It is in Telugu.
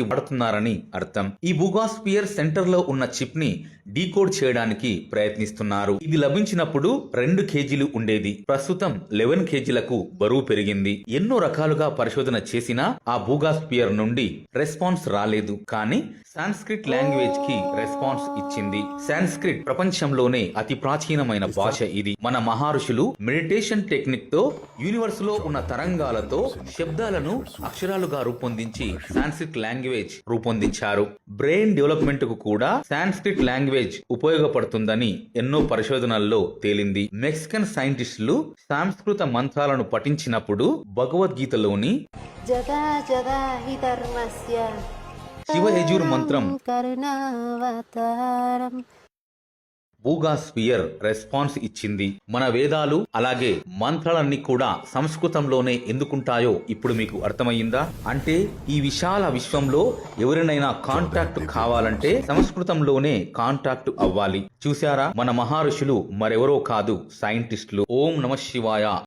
వాడుతున్నారని అర్థం. ఈ బుగాస్పియర్ సెంటర్లో ఉన్న చిప్ని డీకోడ్ చేయడానికి ప్రయత్నిస్తున్నారు. ఇది లభించినప్పుడు రెండు కేజీలు ఉండేది. ప్రస్తుతం లెవెన్ కేజీలకు బరువు పెరిగింది. ఎన్నో రకాలుగా పరిశోధన చేసినా ఆ బూగాస్పియర్ నుండి రెస్పాన్స్ రాలేదు. కానీ సాంస్క్రిట్ లాంగ్వేజ్కి రెస్పాన్స్ ఇచ్చింది. సాంస్క్రిట్ ప్రపంచంలోనే అతి ప్రాచీనమైన భాష ఇది. మన మహర్షులు మెడిటేషన్ టెక్నిక్తో యూనివర్స్లో ఉన్న తరంగాలతో శబ్దాలను అక్షరాలుగా రూపొందించి సాంస్క్రిట్ లాంగ్వేజ్ రూపొందించారు. బ్రెయిన్ డెవలప్మెంట్కు కూడా సాంస్క్రిట్ లాంగ్వేజ్ ఉపయోగపడుతుందని ఎన్నో పరిశోధనల్లో తేలింది. మెక్సికన్ సైంటిస్టులు సంస్కృత మంత్రాలను పఠించినప్పుడు భగవద్గీతలోని హి ధర్మస్య శివ యజుర్ మంత్రం కరుణావతారం భూగాస్పియర్ రెస్పాన్స్ ఇచ్చింది. మన వేదాలు అలాగే మంత్రాలన్నీ కూడా సంస్కృతంలోనే ఎందుకుంటాయో ఇప్పుడు మీకు అర్థమయ్యిందా? అంటే ఈ విశాల విశ్వంలో ఎవరినైనా కాంటాక్ట్ కావాలంటే సంస్కృతంలోనే కాంటాక్ట్ అవ్వాలి. చూసారా మన మహర్షులు మరెవరో కాదు సైంటిస్టులు. ఓం నమ శివాయ.